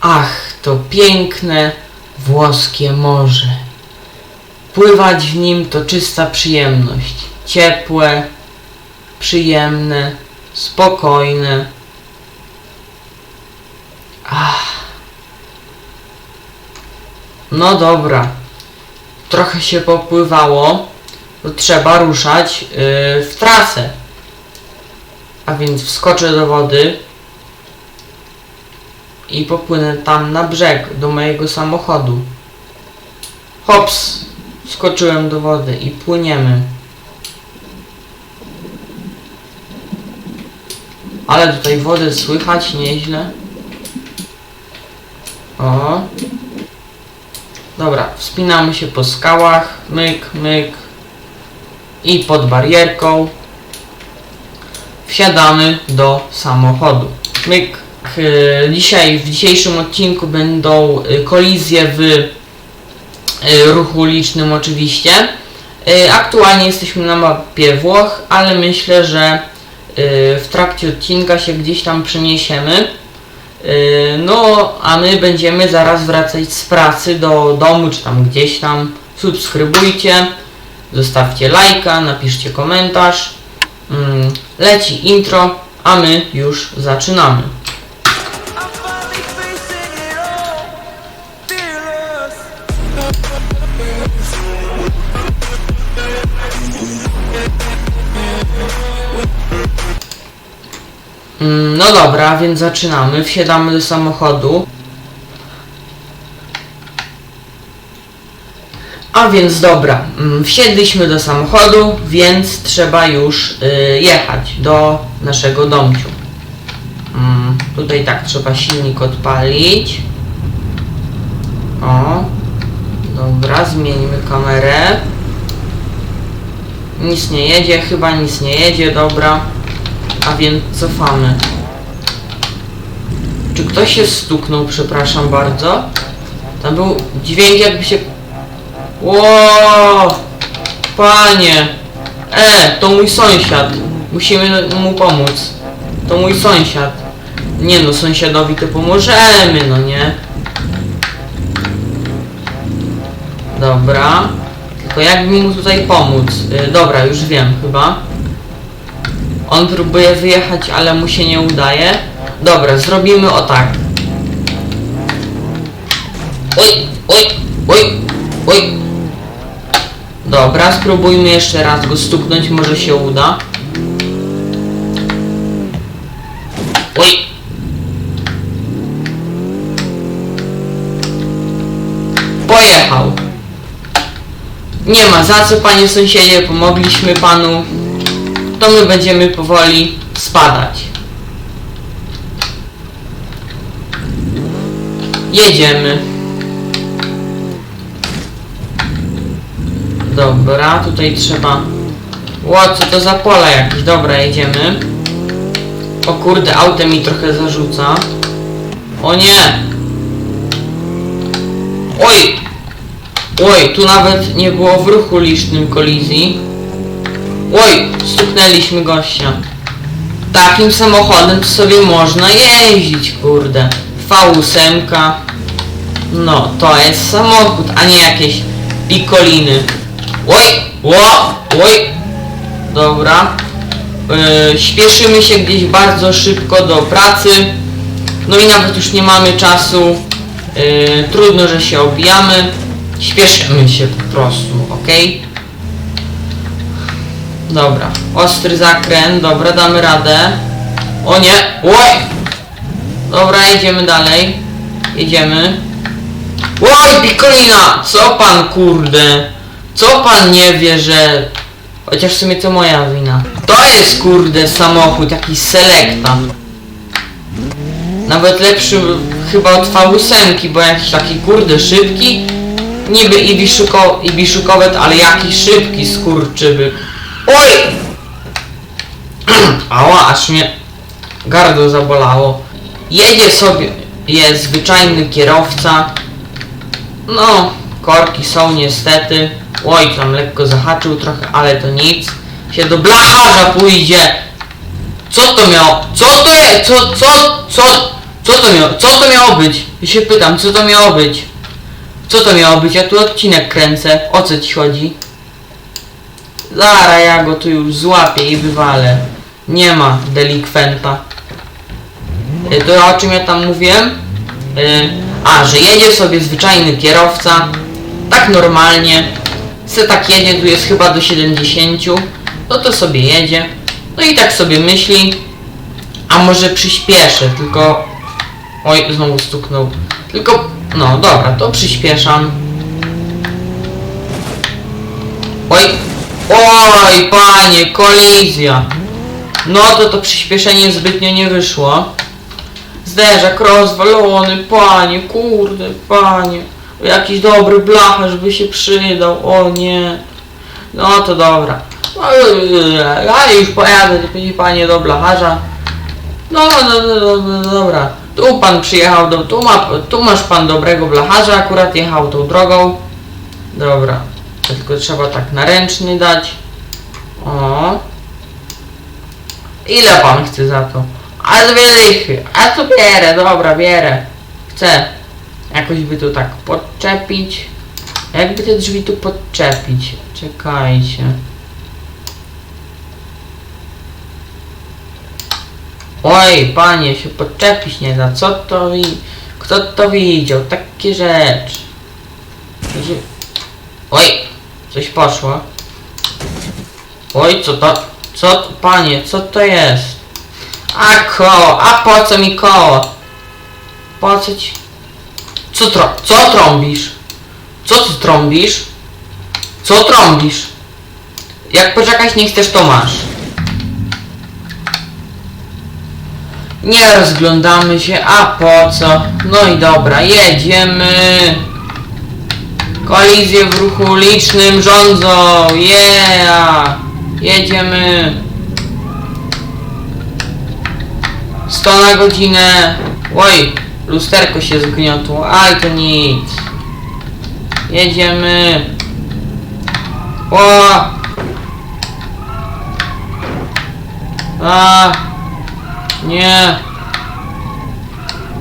Ach, to piękne włoskie morze. Pływać w nim to czysta przyjemność. Ciepłe, przyjemne, spokojne. Ach. No dobra. Trochę się popływało. Trzeba ruszać yy, w trasę. A więc wskoczę do wody i popłynę tam na brzeg do mojego samochodu. Hops! Skoczyłem do wody i płyniemy. Ale tutaj wodę słychać nieźle. O. Dobra, wspinamy się po skałach. Myk, myk. I pod barierką. Wsiadamy do samochodu. Myk. E, Dzisiaj, w dzisiejszym odcinku będą e, kolizje w e, ruchu ulicznym oczywiście. Aktualnie jesteśmy na mapie Włoch, ale myślę, że w trakcie odcinka się gdzieś tam przeniesiemy. No, a my będziemy zaraz wracać z pracy do domu, czy tam gdzieś tam. Subskrybujcie, zostawcie lajka, napiszcie komentarz. Mm, Leci intro, a my już zaczynamy. Dobra, więc zaczynamy. Wsiadamy do samochodu. A więc dobra, mm, wsiedliśmy do samochodu, więc trzeba już y, jechać do naszego domciu. Mm, tutaj tak, trzeba silnik odpalić. O, dobra, zmienimy kamerę. Nic nie jedzie, chyba nic nie jedzie, dobra. A więc cofamy. Czy ktoś się stuknął, przepraszam bardzo? Tam był dźwięk jakby się... Ło! Panie! E, to mój sąsiad. Musimy mu pomóc. To mój sąsiad. Nie no, sąsiadowi to pomożemy, no nie? Dobra. Tylko jak mi mu tutaj pomóc? Y, dobra, już wiem chyba. On próbuje wyjechać, ale mu się nie udaje. Dobra, zrobimy o tak. Oj, oj, oj, oj. Dobra, spróbujmy jeszcze raz go stuknąć, może się uda. Oj. Pojechał. Nie ma za co, panie sąsiedzie, pomogliśmy panu to my będziemy powoli spadać. Jedziemy. Dobra, tutaj trzeba... Ło, co to za pola jakieś? Dobra, jedziemy. O kurde, autem mi trochę zarzuca. O nie! Oj! Oj, tu nawet nie było w ruchu licznym kolizji. Oj, stuknęliśmy gościa. Takim samochodem to sobie można jeździć, kurde. V8. No, to jest samochód, a nie jakieś pikoliny. Oj, ło, oj. Dobra. Yy, śpieszymy się gdzieś bardzo szybko do pracy. No i nawet już nie mamy czasu. Yy, trudno, że się obijamy. Śpieszymy się po prostu, okej? Dobra, ostry zakręt, dobra, damy radę. O nie, oj! Dobra, jedziemy dalej. Jedziemy. Oj, Pikolina! Co pan kurde? Co pan nie wie, że... Chociaż w sumie to moja wina. To jest kurde samochód, jakiś Selecta. Nawet lepszy chyba od V8, bo jakiś taki kurde szybki. Niby i, biszuko, i biszukowet, ale jakiś szybki skurczyby. Oj! Ała, aż mnie gardło zabolało. Jedzie sobie, jest zwyczajny kierowca. No, korki są niestety. Oj, tam lekko zahaczył trochę, ale to nic. Się do blacharza pójdzie. Co to miało? Co to jest? Co, co, co, Co to miało, co to miało być? Ja się pytam, co to miało być? Co to miało być? Ja tu odcinek kręcę. O co ci chodzi? Zara, ja go tu już złapię i wywalę. Nie ma delikwenta. Y, To o czym ja tam mówiłem? Y, A, że jedzie sobie zwyczajny kierowca. Tak normalnie. Se tak jedzie, tu jest chyba do 70. No to sobie jedzie. No i tak sobie myśli. A może przyspieszę, tylko... Oj, znowu stuknął. Tylko, no dobra, to przyspieszam. Oj, oj, panie, kolizja. No to to przyspieszenie zbytnio nie wyszło. Zderzak rozwalony, panie, kurde, panie. Jakiś dobry blacharz by się przydał, o nie. No to dobra. No, Ja już pojadę, panie, do blacharza. No, no, no, no, no dobra. Tu pan przyjechał, do, tu, ma, tu masz pan dobrego blacharza, akurat jechał tą drogą. Dobra. Tylko trzeba tak na ręczny dać. O. Ile pan chce za to? A dwie. A to bierę, dobra, bierę. Chcę. Jakoś by tu tak podczepić. Jakby te drzwi tu podczepić? Czekajcie. Oj, panie, się podczepić nie da. Co to wi... Kto to widział? Takie rzeczy. Oj, coś poszło. Oj, co to? Co panie, co to jest? A koło, a po co mi koło? Po co ci... Co tro... Co trąbisz? Co ty trąbisz? Co trąbisz? Jak poczekać nie chcesz, to masz. Nie rozglądamy się, a po co? No i dobra, jedziemy. Kolizje w ruchu ulicznym rządzą, yeah! Jedziemy. 100 na godzinę. Oj, lusterko się zgniotło, aj to nic. Jedziemy. O! A! Nie.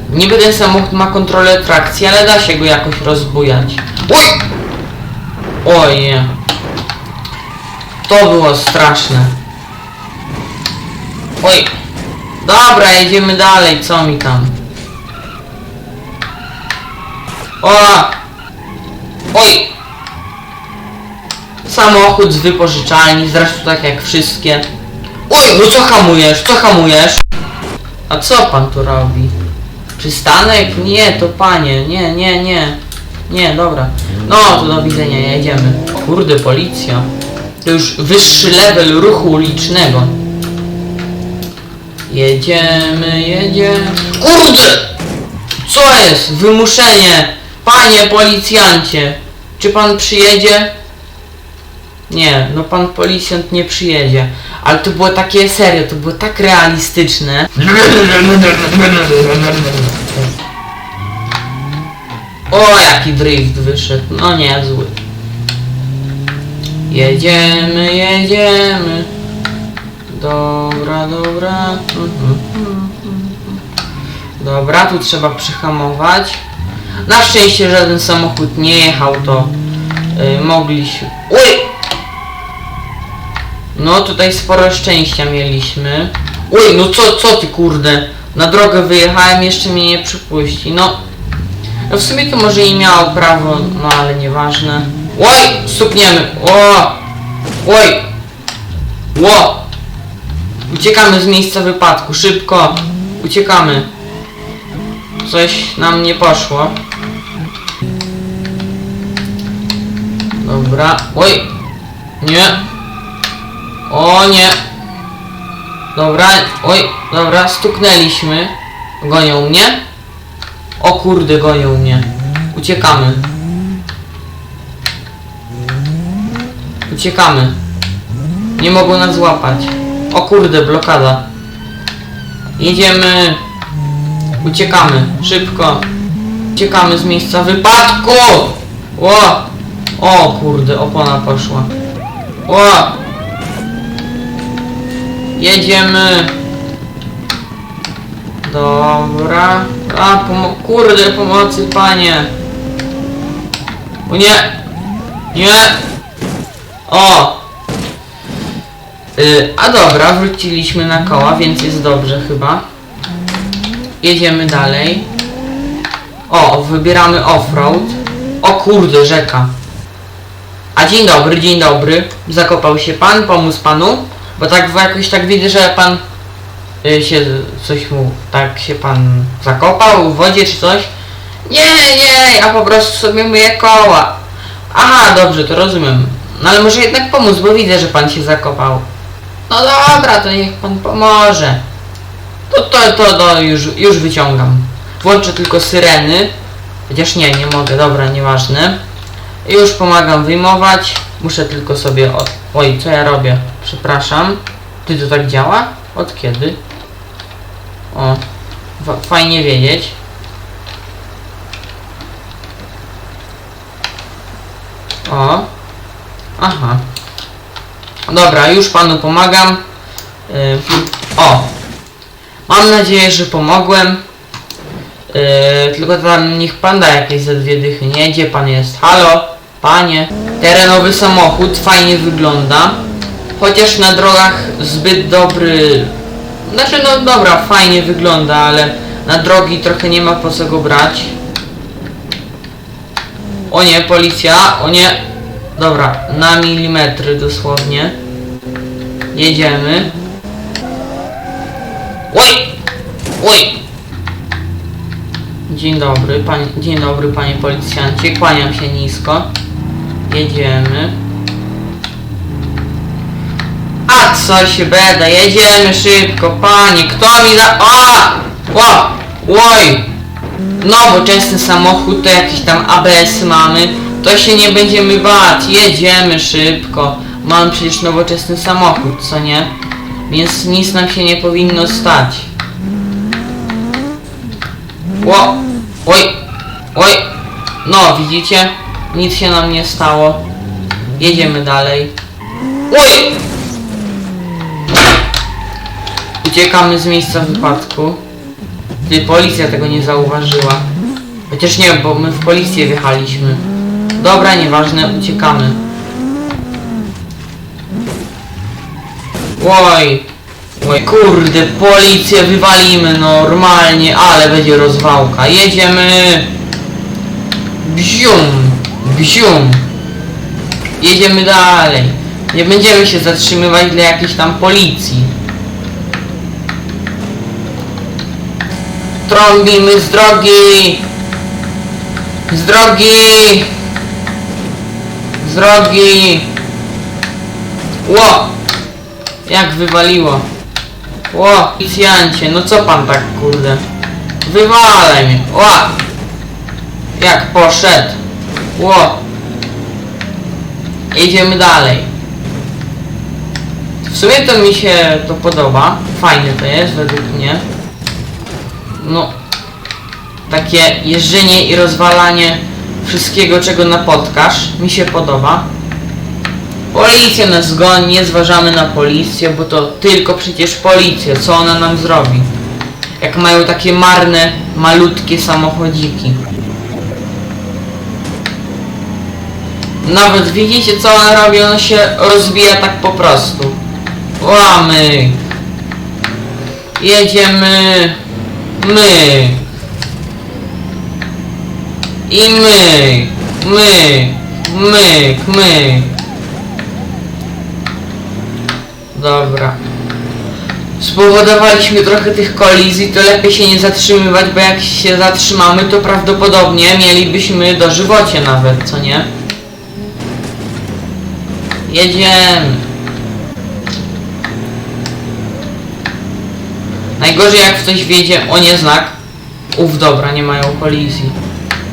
Niby ten samochód ma kontrolę trakcji, ale da się go jakoś rozbujać. Oj! Oj nie. To było straszne. Oj. Dobra, jedziemy dalej, co mi tam? O! Oj! Samochód z wypożyczalni, zresztą tak jak wszystkie. Oj, no co hamujesz? Co hamujesz? A co pan tu robi? Przystanek? Nie, to panie, nie, nie, nie. Nie, dobra. No, to do widzenia, jedziemy. Kurde, policja. To już wyższy level ruchu ulicznego. Jedziemy, jedziemy. Kurde! Co jest? Wymuszenie! Panie policjancie! Czy pan przyjedzie? Nie, no pan policjant nie przyjedzie. Ale to było takie serio, to było tak realistyczne. O, jaki drift wyszedł. No niezły. Jedziemy, jedziemy. Dobra, dobra. Dobra, tu trzeba przyhamować. Na szczęście żaden samochód nie jechał, to y, mogliśmy... Uj! No tutaj sporo szczęścia mieliśmy. Uj, no co, co ty kurde? Na drogę wyjechałem, jeszcze mnie nie przypuści. No, no w sumie to może i miało prawo, no ale nieważne. Oj, stukniemy. O! Oj! Ło! Uciekamy z miejsca wypadku, szybko! Uciekamy. Coś nam nie poszło. Dobra. Oj! Nie! O nie! Dobra, oj, dobra, stuknęliśmy. Gonią mnie. O kurde, gonią mnie. Uciekamy. Uciekamy. Nie mogą nas złapać. O kurde, blokada. Jedziemy. Uciekamy. Szybko. Uciekamy z miejsca wypadku. O! O kurde, opona poszła. O! Jedziemy. Dobra. A, pomo kurde, pomocy, panie. O nie! Nie! O! Y, a dobra, wróciliśmy na koła, więc jest dobrze chyba. Jedziemy dalej. O, wybieramy offroad. O kurde, rzeka. A dzień dobry, dzień dobry. Zakopał się pan, pomóc panu? Bo tak jakoś tak widzę, że pan y, się coś mu, tak się pan zakopał w wodzie czy coś? Nie, nie, ja po prostu sobie myję koła. Aha, dobrze, to rozumiem. No ale może jednak pomóc, bo widzę, że pan się zakopał. No dobra, to niech pan pomoże. To, to, to, to już, już wyciągam. Włączę tylko syreny. Chociaż nie, nie mogę, dobra, nieważne. Już pomagam wyjmować. Muszę tylko sobie... O... Oj, co ja robię? Przepraszam. Ty to tak działa? Od kiedy? O, fa- fajnie wiedzieć. O. Aha. Dobra, już panu pomagam. Yy, o. Mam nadzieję, że pomogłem. Yy, tylko tam niech pan da jakieś ze dwie dychy, nie? Gdzie pan jest? Halo? Panie? Terenowy samochód, fajnie wygląda. Chociaż na drogach zbyt dobry... Znaczy no dobra, fajnie wygląda, ale na drogi trochę nie ma po co go brać. O nie, policja, o nie. Dobra, na milimetry dosłownie. Jedziemy. Oj! Oj! Dzień dobry, panie, dzień dobry panie policjancie, kłaniam się nisko. Jedziemy. A co się beda, jedziemy szybko, panie, kto mi da... A! O! Oj! Nowoczesny samochód, to jakiś tam ABS mamy, to się nie będziemy bać, jedziemy szybko. Mamy przecież nowoczesny samochód, co nie? Więc nic nam się nie powinno stać. Ło! Oj! Oj! No, widzicie? Nic się nam nie stało. Jedziemy dalej. Oj! Uciekamy z miejsca wypadku. Ty, policja tego nie zauważyła. Chociaż nie, bo my w policję wjechaliśmy. Dobra, nieważne, uciekamy. Oj! Oj, kurde, policję wywalimy normalnie, ale będzie rozwałka. Jedziemy! Bzium! Bzium! Jedziemy dalej. Nie będziemy się zatrzymywać dla jakiejś tam policji. Trąbimy z drogi! Z drogi! Drogi! Ło! Jak wywaliło. Ło, policjancie, no co pan tak kurde? Wywalaj mnie. Ło! Jak poszedł. Ło! Jedziemy dalej. W sumie to mi się to podoba. Fajne to jest według mnie. No. Takie jeżdżenie i rozwalanie wszystkiego czego napotkasz. Mi się podoba. Policja nas goni, nie zważamy na policję, bo to tylko przecież policja, co ona nam zrobi? Jak mają takie marne, malutkie samochodziki. Nawet widzicie co ona robi, ona się rozbija tak po prostu. Łamy. Jedziemy. My. I my. My. Myk, myk. Dobra. Spowodowaliśmy trochę tych kolizji, to lepiej się nie zatrzymywać, bo jak się zatrzymamy, to prawdopodobnie mielibyśmy dożywocie nawet, co nie? Jedziemy. Najgorzej jak w coś wiedzie, o nie znak. Uf, dobra, nie mają kolizji.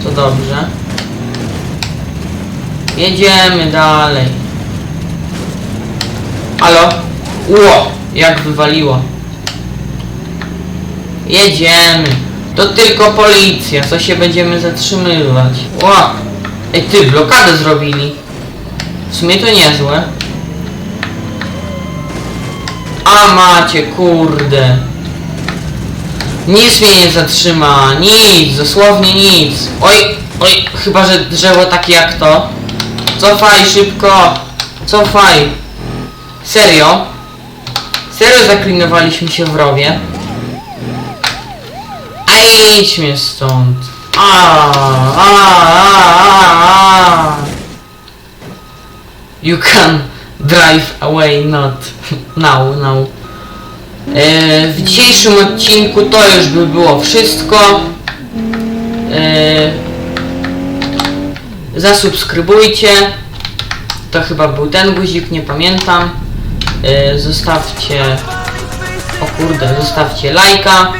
To dobrze. Jedziemy dalej. Halo? Ło! Jak wywaliło. Jedziemy. To tylko policja, co się będziemy zatrzymywać. Ło! Ej ty, blokadę zrobili. W sumie to niezłe. A macie, kurde. Nic mnie nie zatrzyma, nic, dosłownie nic. Oj, oj, chyba że drzewo takie jak to. Cofaj szybko, cofaj. Serio? Serio zaklinowaliśmy się w rowie? A idź mnie stąd. A, a, a, a. You can drive away, not now, now. E, w dzisiejszym odcinku to już by było wszystko. E, zasubskrybujcie. To chyba był ten guzik, nie pamiętam. E, zostawcie. O kurde, zostawcie lajka.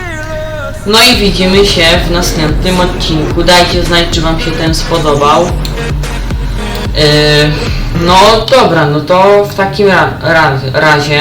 No i widzimy się w następnym odcinku. Dajcie znać, czy wam się ten spodobał. No dobra, no to w takim ra raz razie